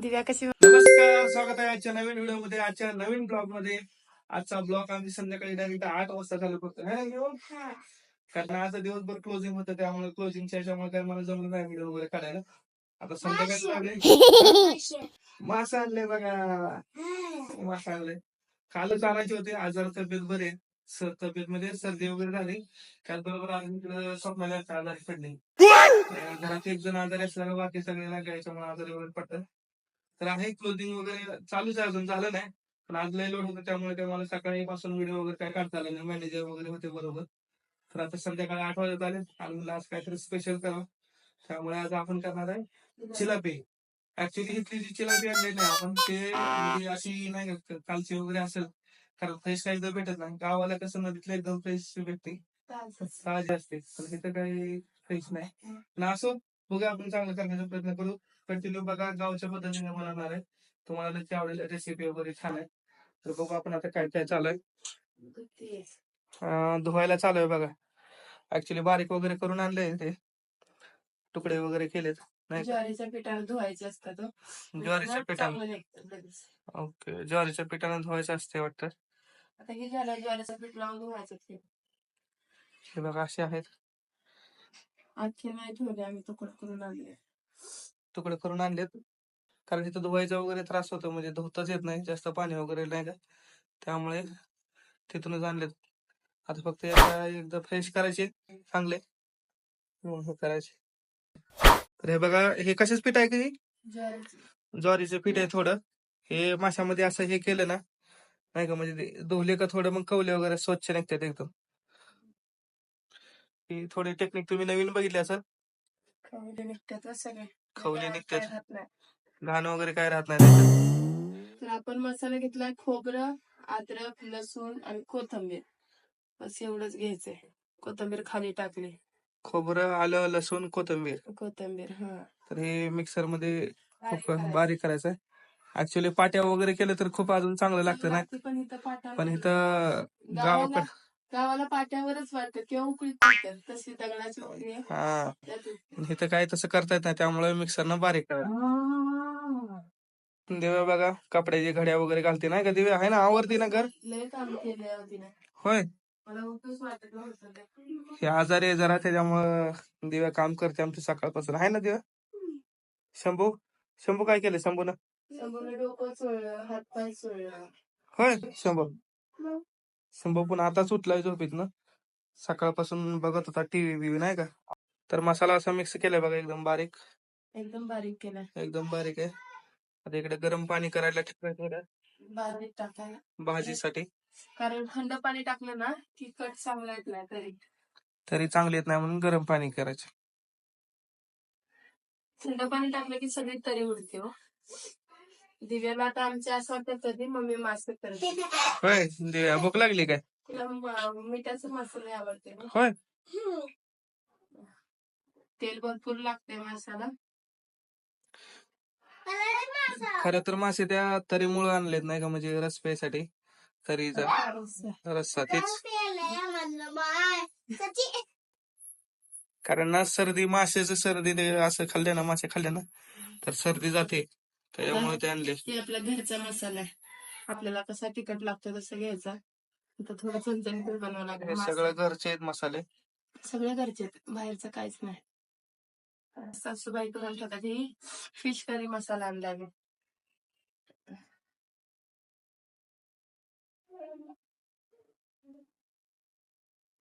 दिव्या कशी नमस्कार स्वागत आहे आजच्या नवीन व्हिडिओमध्ये आजच्या नवीन ब्लॉगमध्ये आजचा ब्लॉग आम्ही संध्याकाळी डायरेक्ट आठ वाजता चालू करतो है ना घेऊन? कारण आज दिवसभर क्लोजिंग होतं त्यामुळे क्लोजिंगच्या याच्यामुळे काय मला जमलं नाही व्हिडिओ वगैरे काढायला. आता संध्याकाळी लागले. मासा. आणले बघा. मासा आणले. कालच आणायचे होते आजार तब्येत बरे स- तब्येत मध्ये सर्दी वगैरे झाली. त्याचबरोबर आज इकडे स्वप्नाला आजारी पडले. घरात एक जण आजारी असल्यानं बाकी सगळे नाही याच्यामुळे आजारी वगैरे पडतात. तर आहे क्लोजिंग वगैरे चालूच आहे अजून झालं नाही. पण आज लय लोड होतं त्यामुळे ते मला सकाळी पासून व्हिडिओ वगैरे काय काढता आले नाही मॅनेजर वगैरे होते बरोबर. तर आता संध्याकाळी आठ वाजत आले आणि आज काहीतरी स्पेशल करावं. त्यामुळे आज आपण करणार आहे चिलापी. ऍक्च्युली इथली जी चिलापी आणली नाही आपण ते म्हणजे अशी नाही कालची वगैरे असेल कारण फ्रेश काही तर भेटत नाही. गावाला कसं नदीतलं एकदम फ्रेश भेटते. ताजी असते पण तिथं काही फ्रेश नाही. पण असो बघा आपण चांगलं करण्याचा प्रयत्न करू. कंटिन्यू बघा गावच्या पद्धतीने बनवणार आहे. तुम्हाला नक्की आवडेल रेसिपी वगैरे छान आहे. तर बघू आपण आता काय काय चालू आहे. धुवायला चालू आहे बघा. ऍक्च्युली बारीक वगैरे करून आणले ते तुकडे वगैरे केलेत नाही? ज्वारीच्या पिठाला धुवायचं असतं तो ज्वारीच्या निघतं लगेच. ओके ज्वारीच्या पिठाने धुवायचं असते वाटतं. आता हे झालं ज्वारीचं पीठ लावून धुवायचं ते. हे बघा असे आहेत. आजचे नाही ठेवले आम्ही तुकडे करून आणले. तुकडे करून आणलेत. कारण इथं धुवायचा वगैरे त्रास होतो म्हणजे धुताच येत नाही जास्त पाणी वगैरे नाही का? त्यामुळे तिथूनच आणलेत. आता फक्त याला एकदा फ्रेश करायचे चांगले. हे करायचे. तर हे बघा हे कशाच पीठ आहे की ज्वारीचं. पीठ आहे थोडं. हे माशामध्ये असं हे केलं ना नाही का म्हणजे धुवले का थोडं मग कवले वगैरे स्वच्छ निघतात एकदम. ही थोडी टेक्निक तुम्ही नवीन बघितली असेल. खवले खवले काय निघतात राहत नाही. घाण वगैरे काय राहत नाही त्याच्यात? तर आपण मसाला घेतलाय खोबरं अद्रक लसूण आणि कोथंबीर. बस एवढंच घ्यायचंय. कोथंबीर खाली टाकली. खोबरं आलं लसूण कोथिंबीर. कोथंबीर हा. तर हे मिक्सरमध्ये खूप. बारीक करायचं आहे ऍक्च्युली पाट्या वगैरे केलं तर खूप अजून चांगलं लागतं ना? पण इथं पाटा पण इथं गावाकडे गावाला पाट्यावरच वाटत किंवा उकळीत तशी दगडाची उकळी आहे, हा. त्यात. इथं काय तसं करता येत नाही. त्यामुळे मिक्सरनं बारीक करा. दिव्या बघा कपड्याची घड्या वगैरे घालते नाही का दिव्या? आहे ना आवडते ना घर? लय काम होय. मला उठूच वाटत नव्हतं ते. हे आजारी आहे जरा त्याच्यामुळं दिव्या काम करते आमची सकाळपासून. आहे ना दिव्या? शंभू? शंभू काय केलं शंभूनं? शंभूने डोकं चोळलं हातपाय चोळलं. होय शंभू. शंभू पण आताच उठलाय झोपेतनं. सकाळपासून बघत होता टीव्ही बिव्ही नाही का? तर मसाला असा मिक्स केलाय बघा एकदम बारीक. एकदम बारीक केलाय. एकदम बारीक आहे. आता इकडे गरम पाणी करायला ठेवायचं बारीक टाकायला. भाजीसाठी. कारण थंड पाणी टाकलं ना की कट चांगला येत नाही तरी. तरी चांगली येत नाही म्हणून गरम पाणी करायचं. थंड पाणी टाकलं की सगळी तरी उडते हो. दिव्याला आता आमच्या असं वाटत कधी मम्मी मासे करते. होय दिव्या भूक लागली काय? तिला म- मिठाचं मसाले आवडते ना. होय. तेल भरपूर लागते मासाला खरं तर मासे त्या तरीमुळे आणलेत नाही का म्हणजे रस प्यायसाठी तरीचा रस्सा तेच. कारण ना सर्दी माशाचं सर्दी ते असं खाल्ले ना मासे खाल्ले ना तर सर्दी जाते. त्याच्यामुळे ते आणले आपला घरचा मसाला आहे. आपल्याला कसा तिखट लागतो तसं घ्यायचा. आता थोडं बनवावं लागेल हे मासा. सगळं घरचे आहेत मसाले? सगळे घरचे आहेत, बाहेरचं काहीच नाही. सासूबाई करून ठेवतात ही. फिश करी मसाला आणला मी.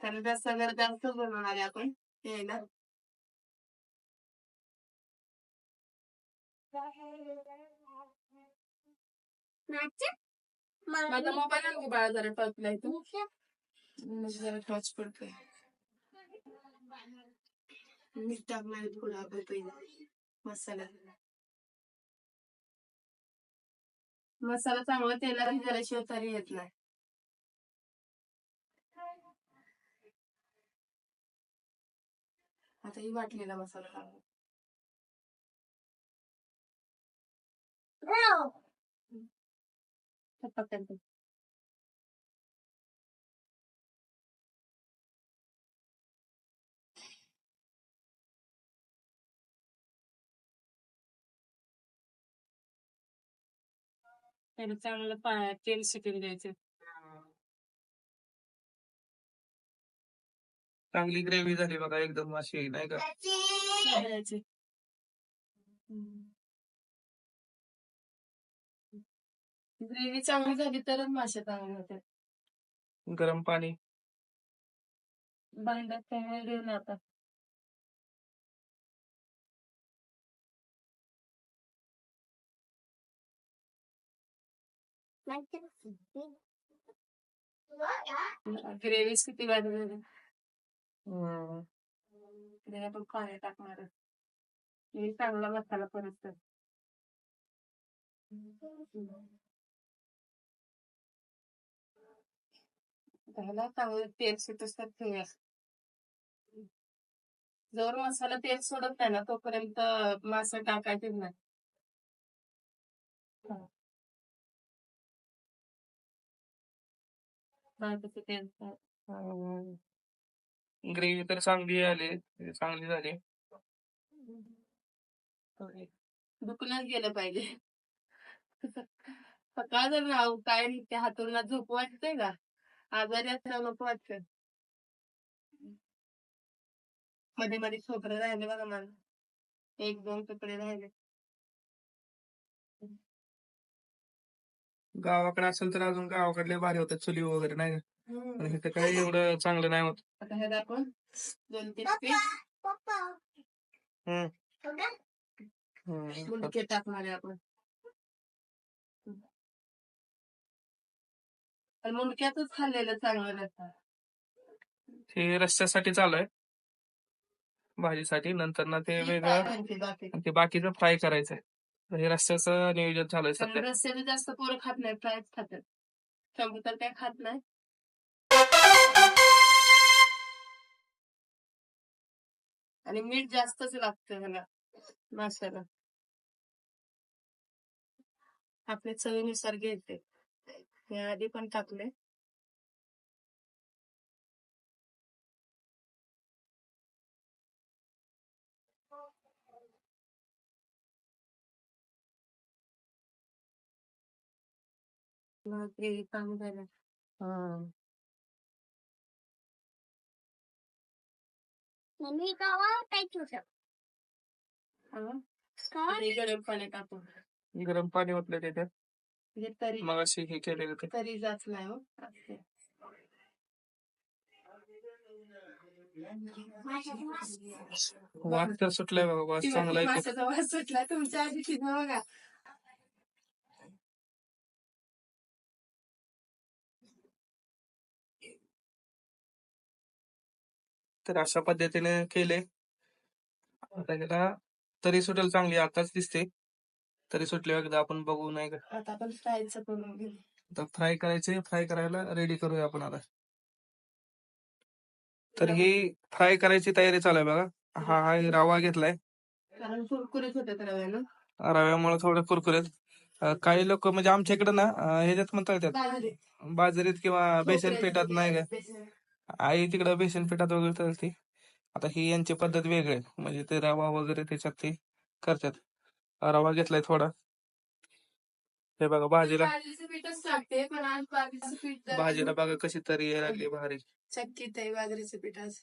तर रस्सा जर जास्त बनवणार आहे आपण हे ना. माझा मोबाईल आणखी बाळा जरा टॉपला इथं म्हणजे जरा टॉच पडतोय मीठ टाकणार थोडं पहिले. मसाला. मसाला चांगला तेलात भिजल्याशिवाय तरी येत नाही. आता ही वाटलेला मसाला टाकू पटकन त्याला चांगलं पा- तेल सुटून द्यायचं चांगली ग्रेव्ही झाली बघा एकदम अशी नाही का द्यायचे ग्रेव्ही चांगली झाली तरच मासे चांगले होते. गरम पाणी. भांड्यात त्यामुळे देऊ ना आता. ग्रेव्ही किती हम्म. त्याला आपण पाणी टाकणार चांगला मसाला परत त्याला चांगलं तेल सुटत ठेवूया. जर मसाला तेल सोडत नाही ना तोपर्यंत मासे टाकायचे नाही. ग्रेव्ही तर चांगली आली चांगली झाली. दुखण्यात गेलं पाहिजे. सकाळ जर राहू काय नाही त्या हातून झोप वाटतंय का? आजारी असल्यावर नको वाटत. मध्ये मध्ये छोकरं राहिले बघा मला. एक दोन तुकडे राहिले. गावाकडे असेल तर अजून गावाकडले भारी होतात चुली वगैरे नाही का? पण इथं काही एवढं चांगलं नाही होत. आता हे दाखवून. दोन तीन टाकणार आपण. पण मुंडक्यातच खाल्लेलं चांगलं नसतं हे रस्त्यासाठी चालू आहे भाजीसाठी. नंतर ना ते वेगळं आणखी बाकी. आणि ते बाकीचं फ्राय करायचंय. तर हे रस्त्याचं नियोजन आहे कारण सध्या. रस्त्याने जास्त पोरं खात नाही फ्रायच खातात. शंभू तर काय खात नाही. आणि मीठ जास्तच लागतं ह्याला. माशाला. आपल्या चवीनुसार घ्यायचे हे आधी पण टाकले. कमी झालं. मम्मी गावा हा. गरम पाणी टाकून गरम पाणी ओतलं त्याच्यात म्हणजे तरी मग अशी हे केलेलं ते तरी जात नाही हो. असं. वास तर सुटलाय बघा वास चांगला येतो. माशाचा वास सुटला तुमच्या आधी तिथं बघा. तर अशा पद्धतीने केले. आता त्याला तरी सुटेल चांगली आताच दिसते. तरी सुटले एकदा आपण बघू नाही का? आता आपण फ्रायचं करून घेऊ. आता फ्राय करायचे फ्राय करायला रेडी करूया आपण आता. तर ही फ्राय करायची तयारी चालू आहे बघा. हा. हा रवा घेतलाय. कारण कुरकुरीत होतात रव्यानं. रव्यामुळे थोडं कुरकुरीत. काही लोक म्हणजे आमच्या इकडे ना ह्याच्यात म्हणतात बाजरीत. किंवा बेसन पिठात नाही का. आई तिकडं बेसन पिठात वगैरे तळते आता ही यांची पद्धत वेगळी. म्हणजे ते रवा वगैरे त्याच्यात ते करतात. रवा घेतलाय थोडा. हे बघा भाजीला बाजरीचं पीठच टाकते पण आज बाजरीचं पीठ जरा भाजीला बघा कशी तरी यायला लागली भारी. चक्कीत आहे बाजरीचं पीठ आज.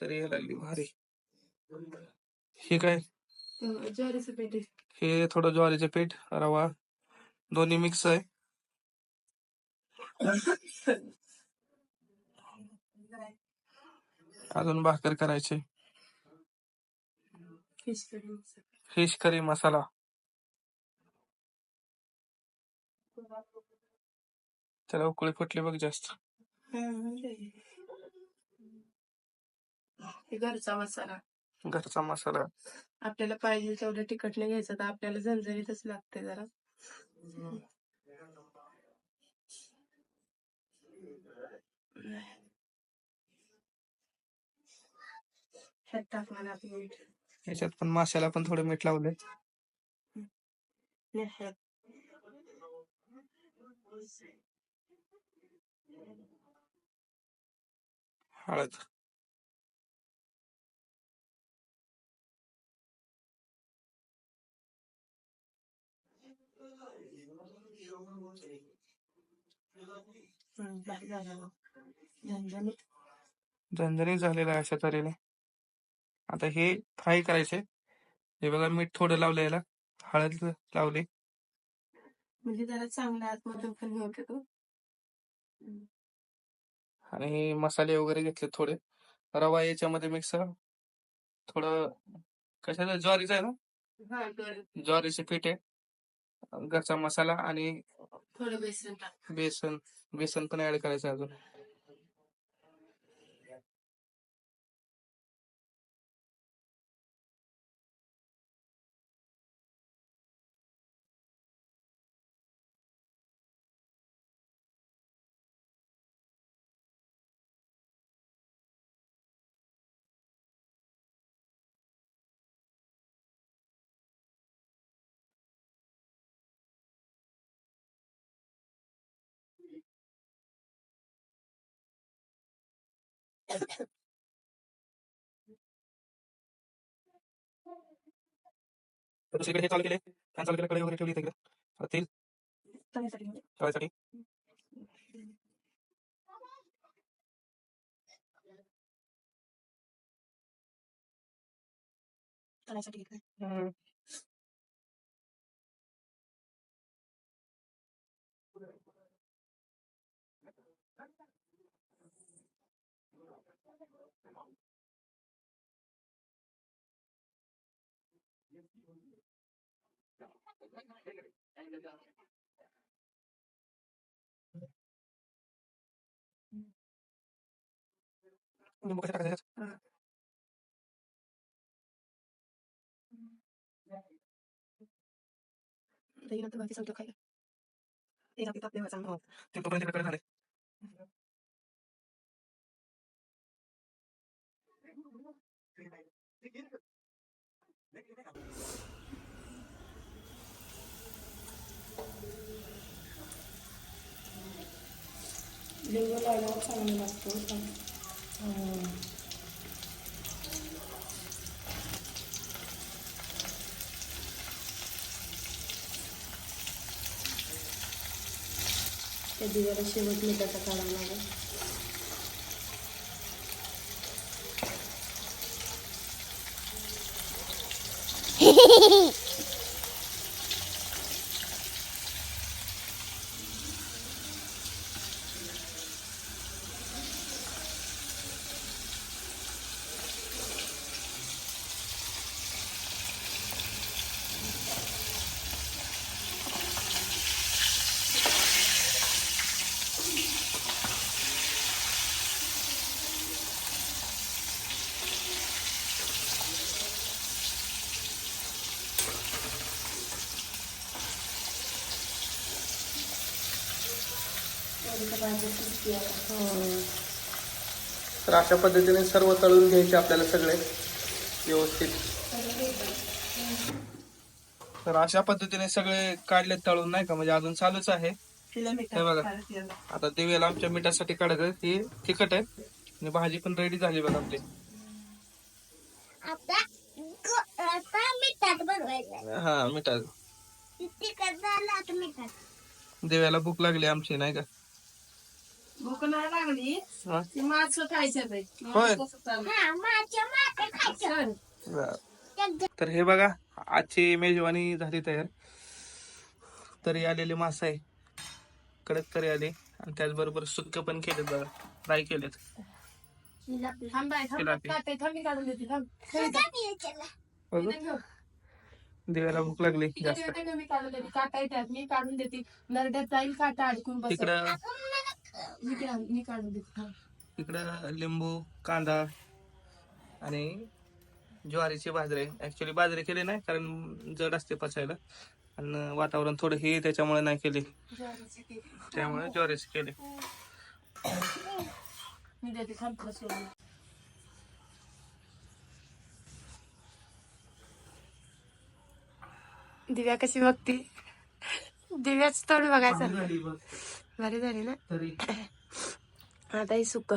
तरी यायला लागली भारी. हे काय? ज्वारीचं पीठ आहे. हे थोडं ज्वारीचं पीठ रवा दोन्ही मिक्स आहे. अजून भाकर करायची. Fish curry masala. त्याला उकळी फुटली बघ जास्त. घरचा मसाला. घरचा मसाला. आपल्याला पाहिजे तेवढं तिखट नाही घ्यायचं तर आपल्याला झणझणीतच लागते जरा. ह्यात टाकणार आपण मीठ. याच्यात पण माशाला पण थोडं मीठ लावलंय हळद. झणझणीत. झालेलं अशा तऱ्हेने आता हे फ्राय करायचे हे बघा मीठ थोडं लावलं याला. हळद लावली. म्हणजे जरा चांगला आतमधून पण होते तो. आणि मसाले वगैरे घेतले थोडे. रवा याच्यामध्ये मिक्स थोडं कशाचं? ज्वारीचं आहे ना? ज्वारीचे. पीठ आहे. घरचा मसाला आणि थोडं बेसन बेसन बेसन पण ऍड करायचं अजून. तर दुसरीकडे हे चालू केले. फॅन चालू केलं कढई वगैरे ठेवली तिकडे आता Yung bukas na kagalit. Tayo na ito, isang tukay. Tingnan kita, di ba, sang mo. Tingnan pa rin, tingnan pa rin, hari. लिंबू लावल्यावर चांगलं लागतो त्या दिव्याला शेवट मिठाचा काढावा लागेल तर अशा पद्धतीने सर्व तळून घ्यायचे आपल्याला सगळे व्यवस्थित. तर अशा पद्धतीने सगळे काढले तळून नाही का? म्हणजे अजून चालूच आहे. हे बघा. आता दिव्याला आमच्या मिठासाठी काढायचं ही तिखट आहे. आणि भाजी पण रेडी झाली बघा आपली. आता ग- आता मिठात बनवायचं. हा मिठात? दिव्याला भूक लागली आमची नाही का? भूक नाही लागली हा? ती होय. बरं. तर हे बघा आजची मेजवानी झाली तयार. तरी आलेले मासे आहे. कडक तरी आले. आणि त्याचबरोबर सुक्क पण केलेत बघा. फ्राय केलेत. थांब बाई, थांब. तिला ती. काटे, थांब, मी काढून देते, थांब. बघू. इथे ठेव. दिव्याला भूक लागली इथे जास्त ठेव, ते मी काढून देते. काटा आहे त्यात मी काढून देते. नरड्यात जाईल काटा अडकून बस तिकडं तिकडं लिंबू कांदा आणि ज्वारीचे बाजरे. ऍक्च्युली बाजरे केले नाही कारण जड असते पचायला. आणि वातावरण थोडं हे आहे, त्याच्यामुळे नाही केले. त्यामुळे ज्वारीचे केले. दिव्या कशी बघती? दिव्याच तोड बघायचं. भारी झाली ना? तरी. आता ही सुक.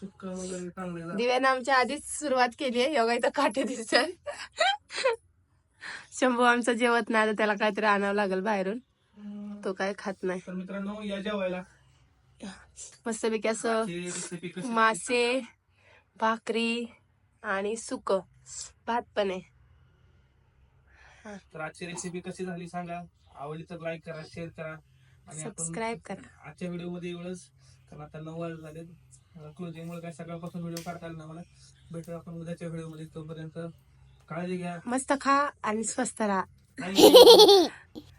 सुक्क वगैरे चांगले झाले. दिव्यानं आमच्या आधीच सुरुवात केली आहे. योगा इथं काटे दिसत शंभू आमचं जेवत नाही आता त्याला काहीतरी आणावं लागेल बाहेरून. तो काय खात नाही. तर मित्रांनो या जेवायला. मस्तपैकी असं ही कशी मासे भाकरी आणि सुक. भात पण आहे. तर आजची रेसिपी कशी झाली सांगा. आवडली तर लाईक करा शेअर करा. सबस्क्राईब करा. आजच्या व्हिडिओमध्ये एवढंच. कारण आता नऊ वाजत झाले क्लोजिंग मुळे काय सकाळपासून व्हिडिओ काढता आला नाही मला. भेटू आपण उद्याच्या व्हिडिओमध्ये तोपर्यंत काळजी घ्या. मस्त खा आणि स्वस्त राहा.